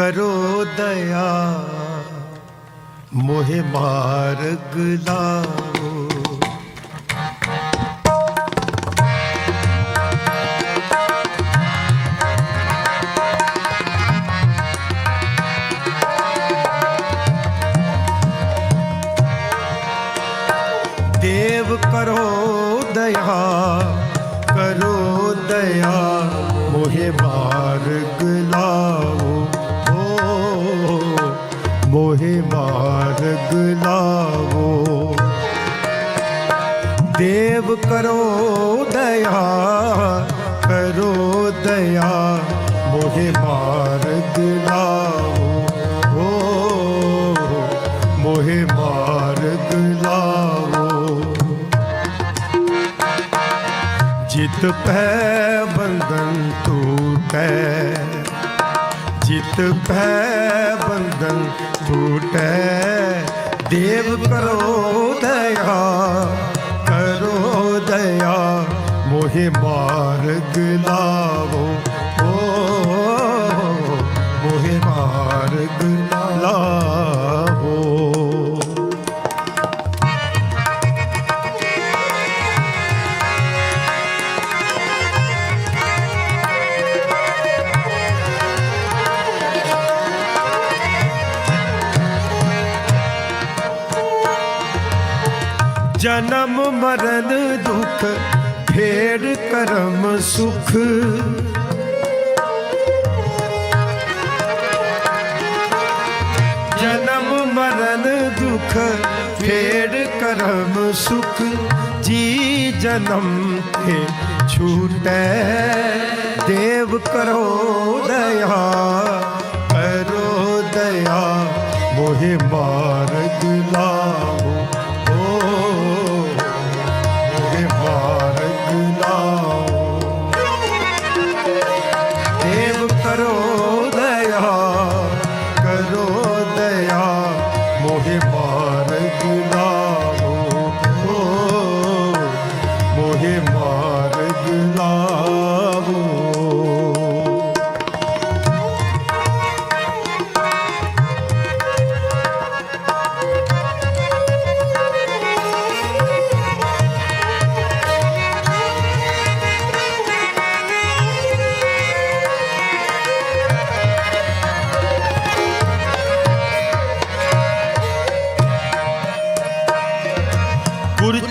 ਕਰੋ ਦਇਆ ਮੋਹਿ ਮਾਰਗ ਲਾਓ। ਦੇਵ ਕਰੋ ਦਇਆ ਕਰੋ ਦਇਆ ਮੋਹਿ ਮਾਰਗ ਲਾਓ। ਮੋਹਿ ਮਾਰਗ ਲਾਓ ਦੇਵ ਕਰੋ ਦਇਆ ਕਰੋ ਦਇਆ, ਮੋਹਿ ਮਾਰਗ ਲਾਓ ਓ, ਮੋਹਿ ਮਾਰਗ ਲਾਓ ਜਿਤ ਪੈ ਬੰਧਨ ਟੂਟੈ ਜਿਤ ਪੈ ਬੰਧਨ ਟੂਟੈ ਦੇਵ ਕਰੋ ਦਇਆ ਕਰੋ ਦਇਆ ਮੋਹਿ ਮਾਰਗ ਲਾਵੋ ਜਨਮ ਮਰਨ ਦੁਖ, ਫੇਰ ਕਰਮ ਸੁਖ। ਜਨਮ ਮਰਨ ਦੁਖ, ਫੇਰ ਕਰਮ ਸੁਖ। ਜੀ ਜਨਮ ਤੇ ਛੂਟੈ, ਦੇਵ ਕਰੋ ਦਇਆ ਕਰੋ ਦਇਆ, ਮੋਹਿ ਮਾਰਗ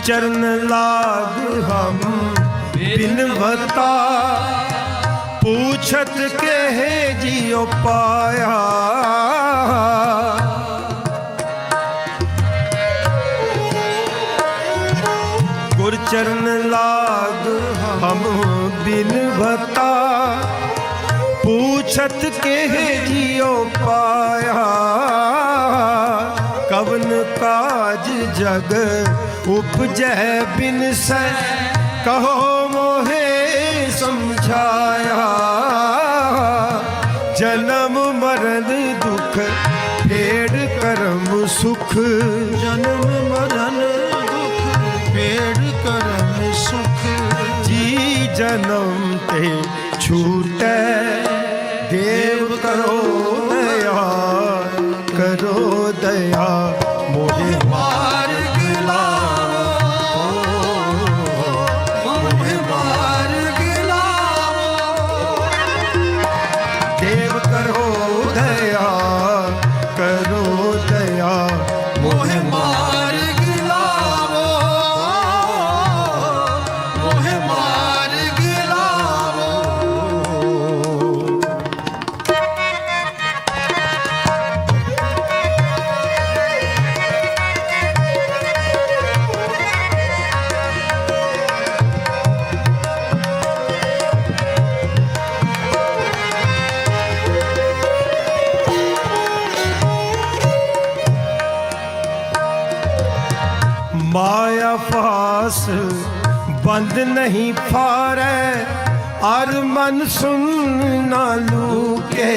ਚਰਨ ਲਾਗ ਹਮ ਬਿਨਵਤਾ ਪੂਛਤ ਕਹੇ ਜਿਉ ਪਾਇਆ। ਗੁਰ ਚਰਨ ਲਾਗ ਹਮ ਬਿਨਵਤਾ ਪੂਛਤ ਕਹੇ ਜਿਉ ਪਾਇਆ। ਕਵਨ ਕਾਜ ਜਗ ਉਪਜੈ ਬਿਨਸੈ ਕਹੋ ਮੋਹੇ ਸਮਝਾਇਆ ਜਨਮ ਮਰਨ ਦੁਖ ਫੇੜ ਕਰਮ ਸੁਖ ਜਨਮ ਮਰਨ ਦੁਖ ਫੇੜ ਕਰਮ ਸੁਖ ਜੀ ਜਨਮ ਤੇ ਛੂਟੈ ਬੰਦ ਨਹੀਂ ਫਾਰੈ, ਅਰ ਮਨ ਸੁਨ ਨਾ ਲੂਕੇ।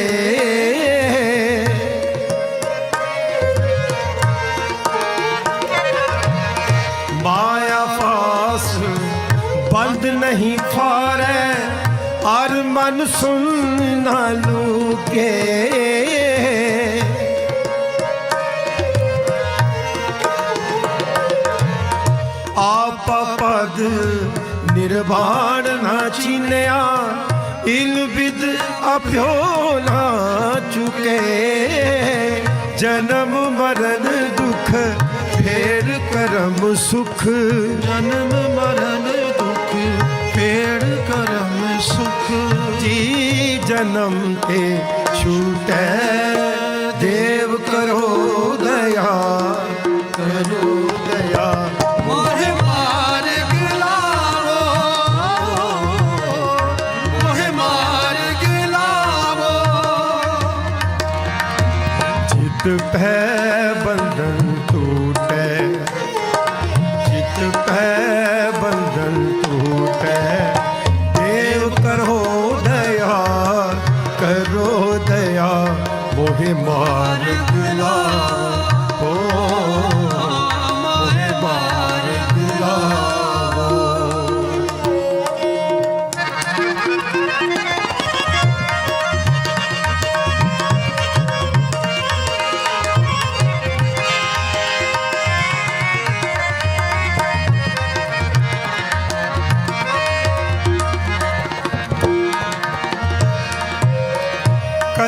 ਮਾਇਆ ਫਾਸ ਬੰਦ ਨਹੀਂ ਫਾਰੈ, ਅਰ ਮਨ ਸੁਨ ਨਾ ਲੂਕੇ। ਆਪ ਪਦ ਨਿਰਵਾਣ ਨਾ ਚੀਨਿਆ ਇਲ ਵਿਦ ਅਭਿਓ ਨਾ ਚੁਕੇ। ਜਨਮ ਮਰਨ ਦੁਖ ਫੇਰ ਕਰਮ ਸੁਖ। ਜਨਮ ਮਰਨ ਦੁਖ ਫੇੜ ਕਰਮ ਸੁਖ। ਜੀ ਜਨਮ ਤੇ ਛੂਟੈ। விட்ட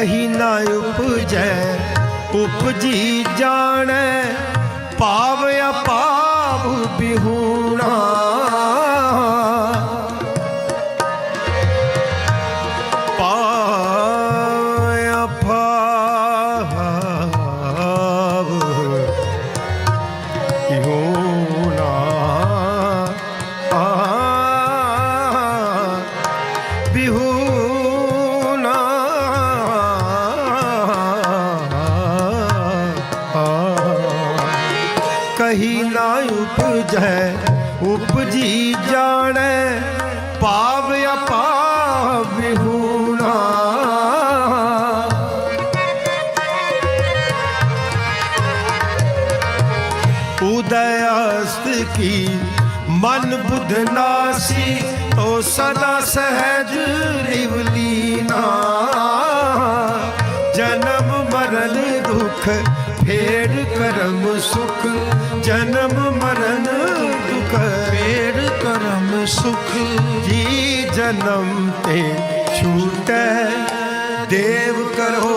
ਕਹੀ ਨਾ ਉਪਜੈ ਉਪਜੀ ਜਾਣੈ ਭਾਵ ਕਹੀ ਨਾ ਉਪਜੈ, ਉਪਜੀ ਜਾਣੈ, ਭਾਵ ਅਪਾਵ ਬਿਹੂਨਾ ਉਦਯਸਤ ਕੀ ਮਨ ਬੁੱਧ ਨਾਸੀ, ਤੋ ਸਦਾ ਸਹਿਜ ਰਿਵਲੀਨਾ ਜਨਮ ਮਰਨ ਦੁਖ ਫੇਰ ਕਰਮ ਸੁਖ, ਜਨਮ ਮਰਨ ਦੁਖ ਫੇੜ ਕਰਮ ਸੁਖ। ਜੀ ਜਨਮ ਤੇ ਛੂਟੈ, ਦੇਵ ਕਰੋ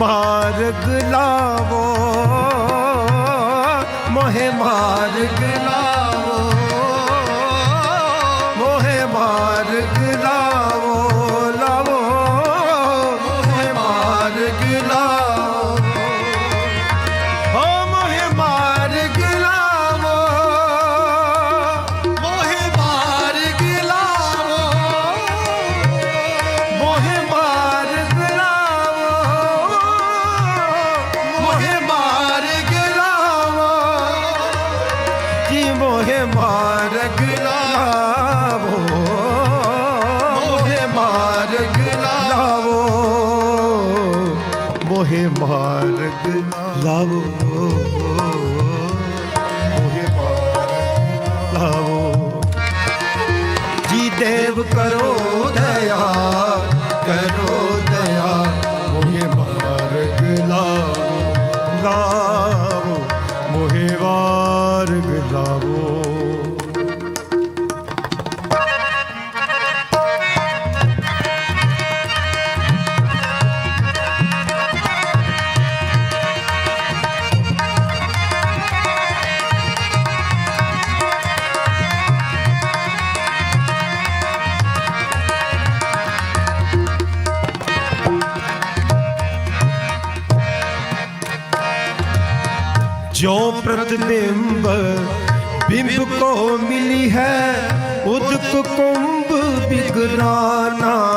ਮਾਰਗ ਲਾਵੋ ਲਾਵੋ ਮੋਹੇ ਮਾਰਗ ਲਾਵੋ। ਜੀ ਦੇਵ ਕਰੋ ਦਇਆ ਕਰੋ ਜੋ ਪ੍ਰਤਿਬਿੰਬ ਬਿੰਬ ਕੋ ਮਿਲੀ ਹੈ ਉਦਕ ਕੁੰਭ ਬਿਗਰਾਨਾ।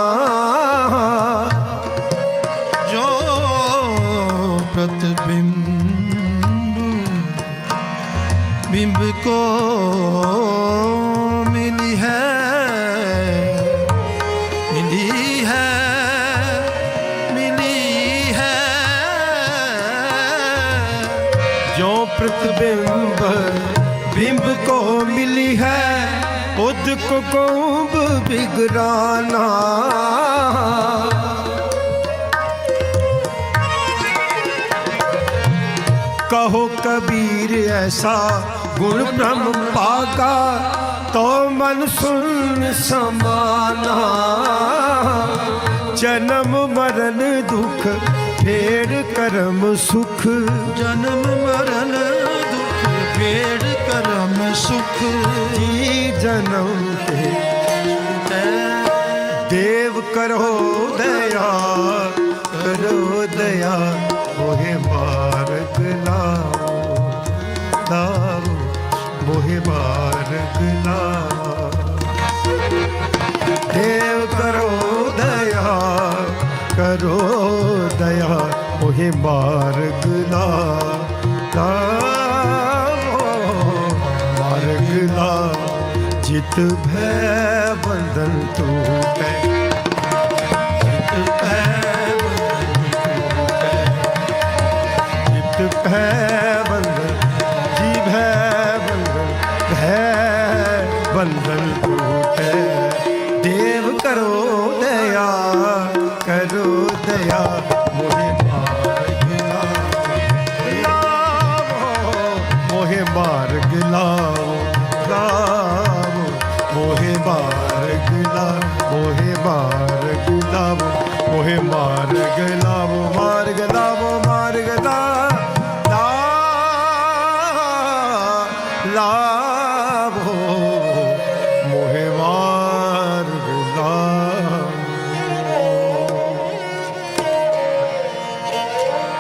ਅੰਬ ਬਿੰਬ ਕੋ ਮਿਲੀ ਹੈ ਉਦ ਕੋ ਗੋਬ ਬਿਗਰਾਨਾ। ਕਹੋ ਕਬੀਰ ਐਸਾ ਗੁਰ ਬ੍ਰਹਮ ਪਾਕਾ ਤੋ ਮਨ ਸੁਨ ਸਮਾਨਾ। ਜਨਮ ਮਰਨ ਦੁਖ, ਫੇਰ ਕਰਮ ਸੁਖ। ਜਨਮ ਮਰਨ ਮੇੜ ਕਰਮ ਸੁਖ ਜੀ ਜਨਮ ਤੇ। ਦੇਵ ਕਰੋ ਦਇਆ ਕਰੋ ਦਇਆ ਹੋਏ ਮਾਰਗ ਲਾਓ ਲਾਓ ਮੋਹੇ ਮਾਰਗ ਲਾਓ ਦੇਵ ਕਰੋ ਦਇਆ ਕਰੋ ਦਇਆ, ਮੋਹੇ ਮਾਰਗ ਲਾਓ भय बंधन टूटे Remember.